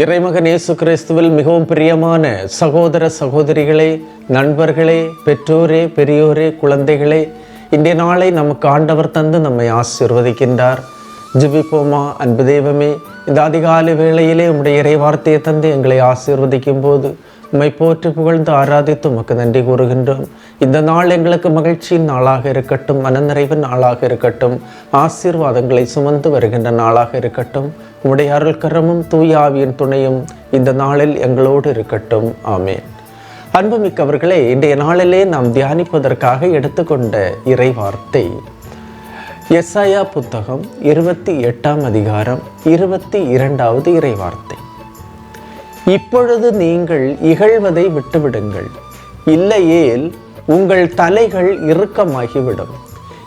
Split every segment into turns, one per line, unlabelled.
இறைமகன் இயேசு கிறிஸ்துவில் மிகவும் பிரியமான சகோதர சகோதரிகளே நண்பர்களே பெற்றோரே பெரியோரே குழந்தைகளே இன்றைய நாளை நமக்கு ஆண்டவர் தந்து நம்மை ஆசீர்வதிக்கின்றார். ஜிபிப்போமா அன்பு தெய்வமே இந்த அதிகாலை வேளையிலே உம்முடைய இறை வார்த்தையை தந்து எங்களை ஆசீர்வதிக்கும் போது உம்மை போற்றி புகழ்ந்து ஆராதித்து உமக்கு நன்றி கூறுகின்றோம். இந்த நாள் எங்களுக்கு மகிழ்ச்சியின் நாளாக இருக்கட்டும் மனநிறைவின் நாளாக இருக்கட்டும் ஆசீர்வாதங்களை சுமந்து வருகின்ற நாளாக இருக்கட்டும். உடைய அருள்கரமும் தூயாவியின் துணையும் இந்த நாளில் எங்களோடு இருக்கட்டும். ஆமேன். அன்புமிக்கவர்களே இன்றைய நாளிலே நாம் தியானிப்பதற்காக எடுத்துக்கொண்ட இறை வார்த்தை எஸ்ஐயா புத்தகம் இருபத்தி எட்டாம் அதிகாரம் இருபத்தி இரண்டாவது இறை வார்த்தை இப்பொழுது நீங்கள் இகழ்வதை விட்டுவிடுங்கள். இல்லையேல் உங்கள் தலைகள் இறுக்கமாகிவிடும்.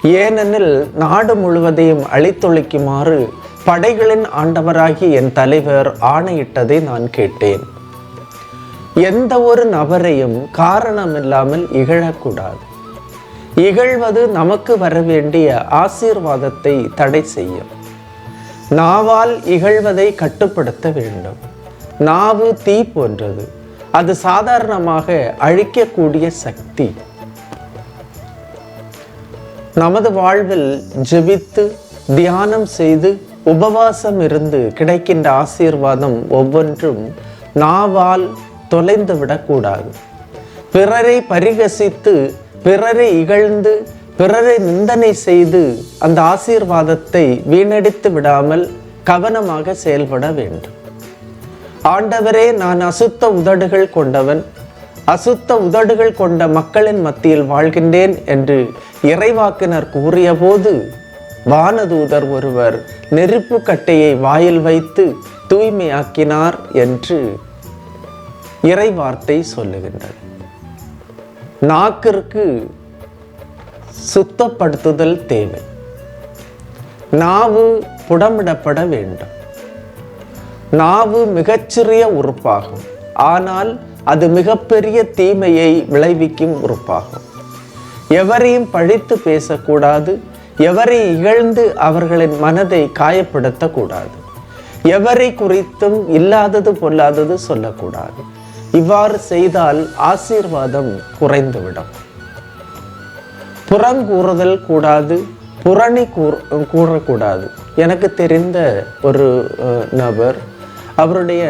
ஏனெனில் நாடு முழுவதையும் அழித்தொழிக்குமாறு படைகளின் ஆண்டவராகி என் தலைவர் ஆணையிட்டதை நான் கேட்டேன். எந்த ஒரு நபரையும் காரணமில்லாமல் இகழக்கூடாது. இகழ்வது நமக்கு வர வேண்டிய ஆசீர்வாதத்தை தடை செய்யும். நாவால் இகழ்வதை கட்டுப்படுத்த வேண்டும். நாவு தீ போன்றது. அது சாதாரணமாக அழிக்கக்கூடிய சக்தி. நமது வாழ்வில் ஜெபித்து தியானம் செய்து உபவாசம் இருந்து கிடைக்கின்ற ஆசீர்வாதம் ஒவ்வொன்றும் நாவால் தொலைந்து விடக்கூடாது பிறரை பரிகசித்து பிறரை இகழ்ந்து பிறரை நிந்தனை செய்து அந்த ஆசீர்வாதத்தை வீணடித்து விடாமல் கவனமாக செயல்பட வேண்டும். ஆண்டவரே நான் அசுத்த உதடுகள் கொண்டவன். அசுத்த உதடுகள் கொண்ட மக்களின் மத்தியில் வாழ்கின்றேன் என்று இறைவாக்கினர் கூறியபோது வானதூதர் ஒருவர் நெருப்பு கட்டையை வாயில் வைத்து தூய்மையாக்கினார் என்று இறைவார்த்தை சொல்லுகின்றது. நாக்கிற்கு சுத்தப்படுத்துதல் தேவை. நாவு புடமிடப்பட வேண்டும். நாவு மிகச்சிறிய உறுப்பாகும். ஆனால் அது மிகப்பெரிய தீமையை விளைவிக்கும் உறுப்பாகும். எவரையும் பழித்து பேசக்கூடாது. எவரை இகழ்ந்து அவர்களின் மனதை காயப்படுத்தக்கூடாது? எவரை குறித்தும் இல்லாதது பொல்லாதது சொல்லக்கூடாது. இவ்வாறு செய்தால் ஆசீர்வாதம் குறைந்துவிடும். புறங்கூறுதல் கூடாது புரணி கூற கூறக்கூடாது. எனக்கு தெரிந்த ஒரு நபர் அவருடைய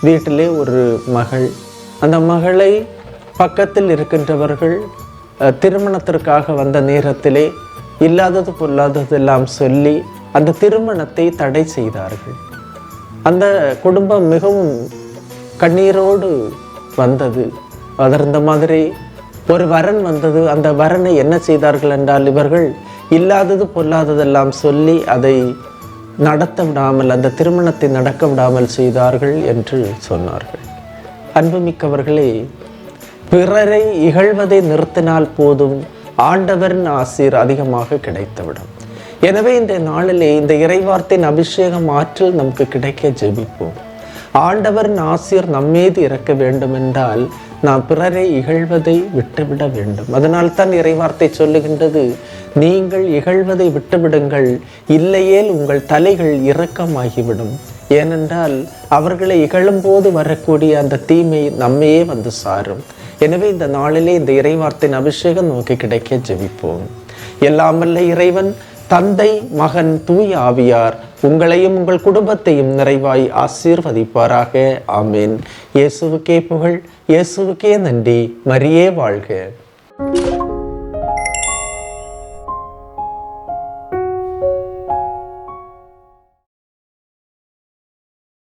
வீட்டிலே ஒரு மகள். அந்த மகளை பக்கத்தில் இருக்கின்றவர்கள் திருமணத்திற்காக வந்த நேரத்திலே இல்லாதது பொல்லாததெல்லாம் சொல்லி அந்த திருமணத்தை தடை செய்தார்கள். அந்த குடும்பம் மிகவும் கண்ணீரோடு வந்தது. அதர்ந்த மாதிரி ஒரு வரன் வந்தது. அந்த வரனை என்ன செய்தார்கள் என்றால் இவர்கள் இல்லாதது பொல்லாததெல்லாம் சொல்லி அதை நடத்த விடாமல் அந்த திருமணத்தை நடக்க விடாமல் செய்தார்கள் என்று சொன்னார்கள். அன்புமிக்கவர்களே பிறரை இகழ்வதை நிறுத்தினால் போதும். ஆண்டவரின் ஆசீர் அதிகமாக கிடைத்துவிடும். எனவே இந்த நாளிலே இந்த இறைவார்த்தையின் அபிஷேகம் ஆற்றல் நமக்கு கிடைக்க ஜெபிப்போம். ஆண்டவரின் ஆசீர் நம்மீது இறக்க வேண்டும் என்றால் நாம் பிறரை இகழ்வதை விட்டுவிட வேண்டும். அதனால் தான் இறைவார்த்தை சொல்லுகின்றது நீங்கள் இகழ்வதை விட்டுவிடுங்கள் இல்லையேல் உங்கள் தலைகள் இறக்கமாகிவிடும் ஏனென்றால் அவர்களை இகழும்போது வரக்கூடிய அந்த தீமை நம்மையே வந்து சாரும். எனவே இந்த நாளிலே இந்த இறைவார்த்தையின் அபிஷேகம் நமக்கு கிடைக்க ஜெபிப்போம். எல்லாம் இறைவன் தந்தை மகன் தூய ஆவியார் உங்களையும் உங்கள் குடும்பத்தையும் நிறைவாய் ஆசீர்வதிப்பாராக. ஆமேன். இயேசுவுக்கே புகழ் இயேசுவுக்கே நன்றி. மரியே வாழ்க.